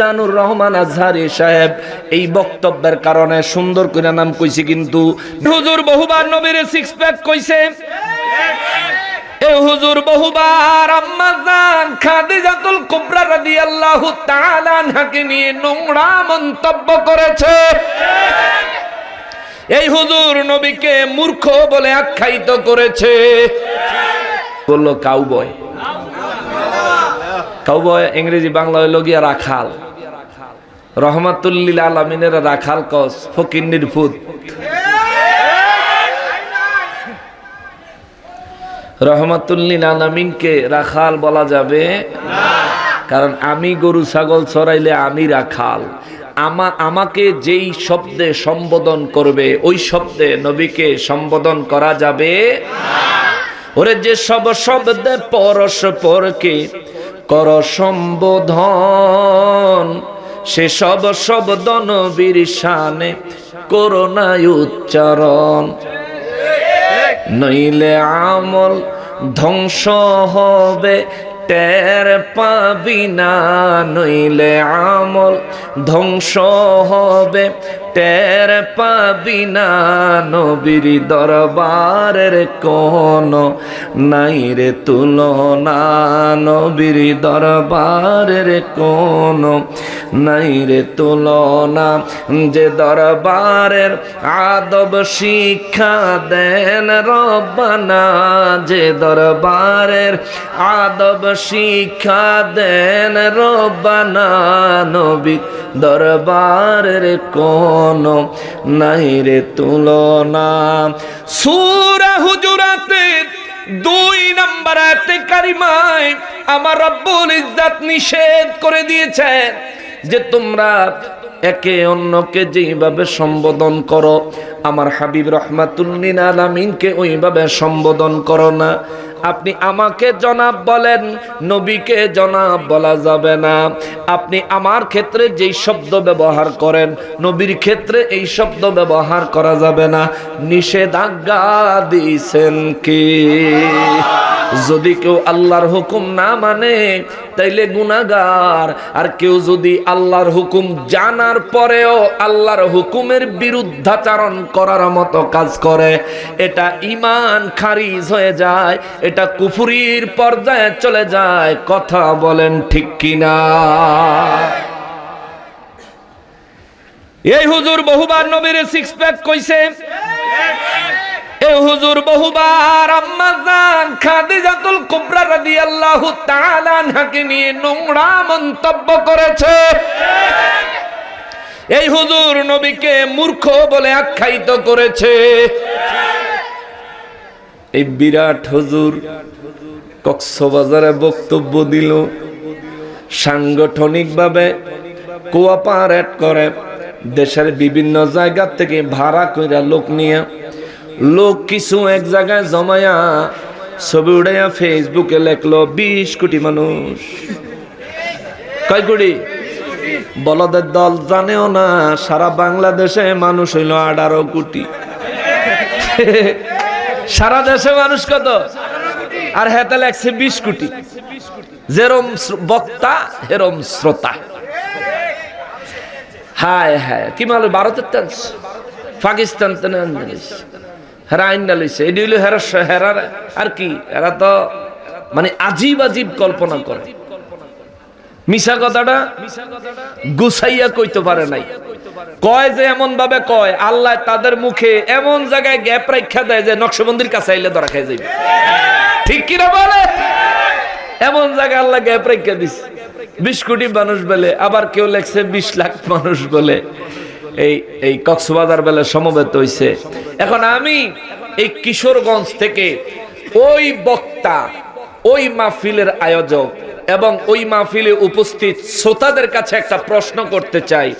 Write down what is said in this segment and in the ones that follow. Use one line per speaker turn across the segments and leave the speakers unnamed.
জানুর রহমান আজহারি সাহেব, এই বক্তব্যের কারণে সুন্দর করে নাম কইছি কিন্তু হুজুর বহুবার নবীর সিক্স প্যাক কইছে। হুজুর বহুবার খাদিজাতুল কুবরা তাআলা নিয়ে নোংরা মন্তব্য করেছে। এই হুজুর নবীকে মূর্খ বলে আখ্যায়িত করেছে। বলল, কাউবয়। কাউবয় ইংরেজি বাংলা হইল গিয়া রাখাল। রহমাতুল্লিল আলমিনের রাখাল কস ফকিন্নির ফুত রহমাতুল্লিল আলমিনকে রাখাল বলা যাবে। কারণ আমি গরু, ছাগল চড়াইলে আমি রাখাল। আমা, আমাকে যেই শব্দে সম্বোধন করবে, ওই শব্দে নবীকে সম্বোধন করা যাবে। ওরে যে সব শব্দে পরস্পরকে কর সম্বোধন। সে সব শব্দ নবীর শানে করোনায় উচ্চারণ। নইলে আমল ধ্বংস হবে। টের পাবি না, নইলে আমল ধ্বংস হবে। টের পাবি না, নবীর দরবারের কোন নাই রে তুলনা। নবীর দরবারের কোন নাই রে তুলনা। যে দরবারের আদব শিক্ষা দেন রব্বানা, যে দরবারের আদব শিক্ষা দেন রব্বানা নবী। দরবারের কোন নাই রে তুলনা। সূরা হুজুরাতের দুই নাম্বার আয়াতে কারিমায় আমার রব্বুল ইজ্জাত নিষেধ করে দিয়েছেন যে তোমরা একে অন্যকে যেইভাবে সম্বোধন করো, আমার হাবিব রহমাতুল্লিন আলামিনকে ওইভাবে সম্বোধন করো না। আপনি আমাকে জনাব বলেন, নবীকে জনাব বলা যাবে না। আপনি আমার ক্ষেত্রে যেই শব্দ ব্যবহার করেন, নবীর ক্ষেত্রে এই শব্দ ব্যবহার করা যাবে না। নিষেধাজ্ঞা দিয়েছেন কি? যদি কেউ আল্লাহর হুকুম না মানে তাইলে গুনাগার আর কেউ যদি আল্লাহর হুকুম জানার পরেও আল্লাহর হুকুমের বিরুদ্ধাচারণ করার মতো কাজ করে, এটা ইমান খারিজ হয়ে যায় এটা কুফুরির পর্যায়ে চলে যায়, কথা বলেন ঠিক কিনা? এই হুজুর বহুবার নবীর সিক্স প্যাক কইছে। এ হুজুর বহুবার খাদিজাতুল কুবরা তাআলা নিয়ে নোংরা মন্তব্য করেছে। এই হুজুর নবীকে মূর্খ বলে আখ্যায়িত করেছে। এই বিরাট হজুর কক্সবাজারে বক্তব্য দিল। সাংগঠনিকভাবে কোঅপারেট করে দেশের বিভিন্ন জায়গা থেকে ভাড়া কইরা লোক নিয়ে। লোক কিছু এক জায়গায় জমায়া ছবি উড়াইয়া ফেসবুকে লেখলো, বিশ কোটি মানুষ। কয় কোটি? বলদের দল জানেও না, সারা বাংলাদেশে মানুষ হইল আঠারো কোটি। সারা দেশে মানুষ কত? আর হেতে লেখছে বিশ কোটি। যেরম বক্তা, হেরম শ্রোতা। হায় হায়, কি মাল ভারতের টান্স পাকিস্তান তেনে হেরা আইনা লইছে। এটি হইল হেরা হেরার আর কি? এরা তো মানে আজীব আজীব কল্পনা করে। মিশা কথাটা গুছাইয়া কইতে পারে নাই। কয় যে এমন ভাবে কয়, আল্লাহ তাদের মুখে এমন জায়গায় গ্যাপ রাখা দেয় যে নকশবন্দির কাছে আইলে ধরা খাই যাইবে। ঠিক কিনা বলে? এমন জায়গায় আল্লাহ গ্যাপ রেখে দিস বিশ কোটি মানুষ বলে, আবার কেউ লেখছে বিশ লাখ মানুষ বলে। এই এই কক্সবাজার বেলে সমবেত হইছে। এখন আমি এই কিশোরগঞ্জ থেকে ওই বক্তা, ওই মাহফিলের আয়োজক এবং ওই মাহফিলে উপস্থিত শ্রোতাদের কাছে একটা প্রশ্ন করতে চাই।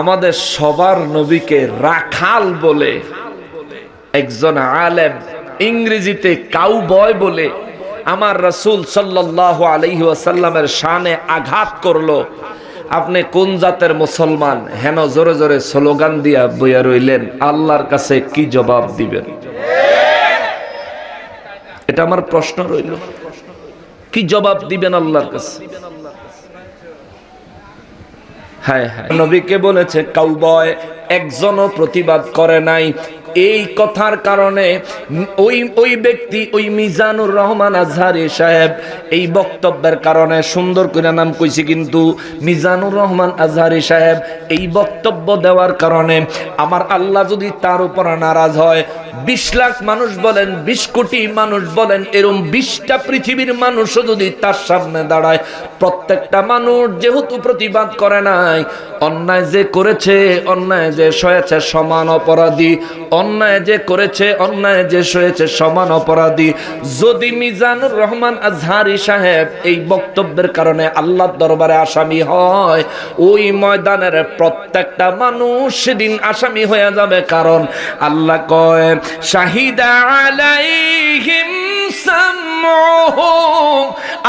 আমাদের সবার নবীকে রাখাল বলে, একজন আলেম, ইংরেজিতে কাউ বয় বলে আমার রসুল সাল্লাহ আলহি আসাল্লামের শানে আঘাত করল। আপনি কোন জাতের মুসলমান? হেন জোরে জোরে স্লোগান দিয়া বইয়া রইলেন, আল্লাহর কাছে কি জবাব দিবেন? এটা আমার প্রশ্ন রইল। কি জবাব দিবেন আল্লাহর কাছে? হ্যাঁ হ্যাঁ। নবীকে বলেছে কাউবয় একজনও প্রতিবাদ করে নাই। এই কথার কারণে ওই ওই ব্যক্তি, ওই মিজানুর রহমান আজহারি সাহেব এই বক্তব্যের কারণে সুন্দর করে নাম কইছি কিন্তু মিজানুর রহমান আজহারি সাহেব এই বক্তব্য দেওয়ার কারণে আমার আল্লাহ যদি তার উপর নারাজ হয়, বিশ লাখ মানুষ বলেন, বিশ কোটি মানুষ বলেন, এরম বিশটা পৃথিবীর মানুষও যদি তার সামনে দাঁড়ায়, প্রত্যেকটা মানুষ যেহেতু প্রতিবাদ করে নাই, অন্যায় যে করেছে, অন্যায় যে সয়েছে, সমান অপরাধী অন্যায় যে করেছে, অন্যায় যে সয়েছে, সমান অপরাধী। যদি মিজানুর রহমান আজহারি সাহেব এই বক্তব্যের কারণে আল্লাহর দরবারে আসামি হয়, ওই ময়দানের প্রত্যেকটা মানুষ সেদিন আসামি হয়ে যাবে। কারণ আল্লাহ কয়, শাহিদা আলাইহিম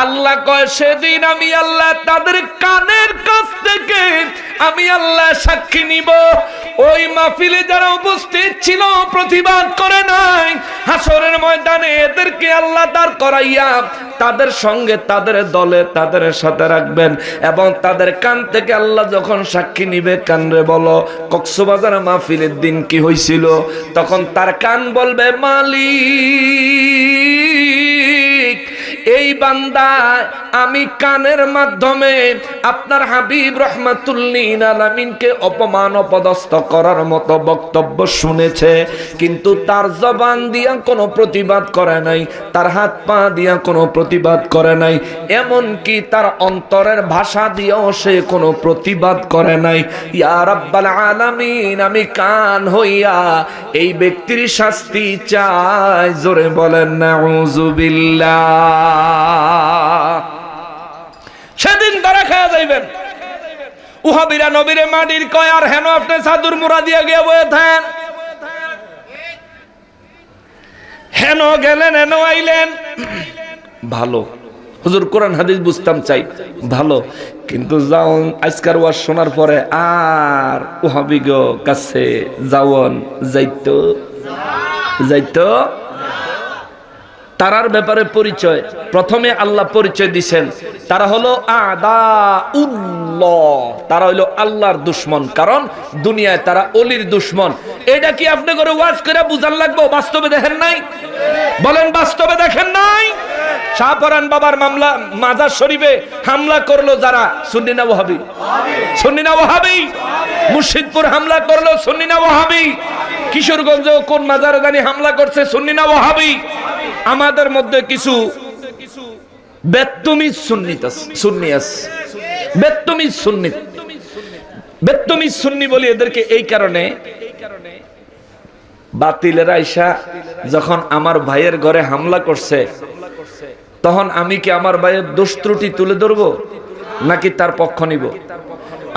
আল্লাহ কয়, সেদিন আমি আল্লাহ তাদের কানের কাছ থেকে, আমি আল্লাহ সাক্ষী নিব। ওই মাহফিলে যারা উপস্থিত ছিল, প্রতিবাদ করে নাই। হাসরের ময়দানে এদেরকে আল্লাহ দাঁড় করাইয়া তাদের সঙ্গে তাদের দলে তাদের সাথে রাখবেন এবং তাদের কান থেকে আল্লাহ যখন সাক্ষী নিবে, কানরে বলো, কক্সবাজার মাহফিলের দিন কি হয়েছিল তখন তার কান বলবে, মালিক। এই বান্দা আমি কানের মাধ্যমে আপনার হাবিব রহমাতুল্লিন আলামিনকে অপমান অপদস্থ করার মতো বক্তব্য শুনেছে, কিন্তু তার জবান দিয়া কোনো প্রতিবাদ করে নাই, তার হাত পা দিয়া কোনো প্রতিবাদ করে নাই এমন কি তার অন্তরের ভাষা দিয়েও সে কোনো প্রতিবাদ করে নাই। ইয়া রাব্বাল আলামিন, আমি কান হইয়া এই ব্যক্তির শাস্তি চাই, জোরে বলেন না নাউজুবিল্লাহ সেদিন তারা খাওয়া যাইবেন। উহাবিরা নবীরে মাটির কয়, আর হেন আপনি সাদুর মুরা দিয়া গিয়া বয়ে থাকেন? হেন গেলেন, হেন আইলেন। ভালো। হুজুর কোরআন হাদিস বুঝতাম চাই। ভালো। কিন্তু যাও আজকার ওয়াজ শোনার পরে আর উহাবিগ কাছে যাওন, যাইতো? যাইতো? তারার ব্যাপারে পরিচয়। প্রথমে আল্লাহ পরিচয় দিছেন। তারা হলো আদা উল্লাহ তারা হলো আল্লাহর দুশ্মন। কারণ দুনিয়ায় তারা অলির দুশ্মন। এটা কি আপনি করে ওয়াজ করে বুঝার লাগবো? বাস্তবে দেখেন নাই? বলেন, বাস্তবে দেখেন নাই? শাহপরান বাবার মামলা, মাজার শরীফে হামলা করল যারা? সুন্নি না ওহাবি সুন্নি না ওহাবি মুর্শিদপুর হামলা করল সুন্নি না ওহাবি কিশোরগঞ্জ কোন মাজারে জানি হামলা করছে সুন্নি না ওহাবি আমাদের মধ্যে কিছু বেত্তমিজ সুন্নিত সুন্নি আছে। বেত্তমিজ সুন্নিত বেত্তমিজ সুন্নি বলি এদেরকে এই কারণে, বাতিলের আইসা যখন আমার ভাইয়ের ঘরে হামলা করছে, তখন আমি কি আমার ভাইয়ের দোষ ত্রুটি তুলে ধরবো, নাকি তার পক্ষ নিব?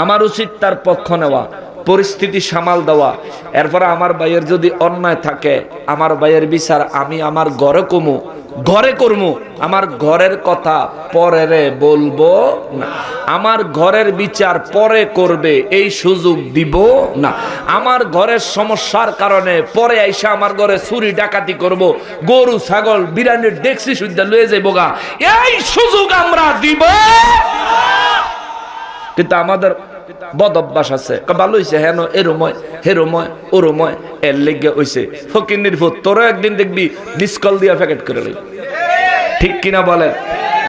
আমার উচিত তার পক্ষ নেওয়া। পরিস্থিতি সামাল দেওয়া। এরপরে আমার ভাইয়ের যদি অন্যায় থাকে, আমার ভাইয়ের বিচার আমি আমার ঘরে কমু। ঘরে করমু, আমার ঘরের কথা পরে বলব না। আমার ঘরের বিচার পরে করবে, এই সুযোগ দিব না। আমার ঘরের সমস্যার কারণে পরে আইসা আমার ঘরে চুরি, ডাকাতি করব। গরু, ছাগল বিরানির ডেক্সি সুদ্ধা লয়ে যাইব গা। এই সুযোগ আমরা দিব। কিন্তু আমাদের বদ অভ্যাস আছে ভালো হয়েছে হেন, এরময়, হেরময়, ওরময়, এর লেগে হয়েছে ফকির নির্ভর তোরও একদিন দেখবি ডিসকল দিয়া প্যাকেট করে ঠিক কিনা বলেন?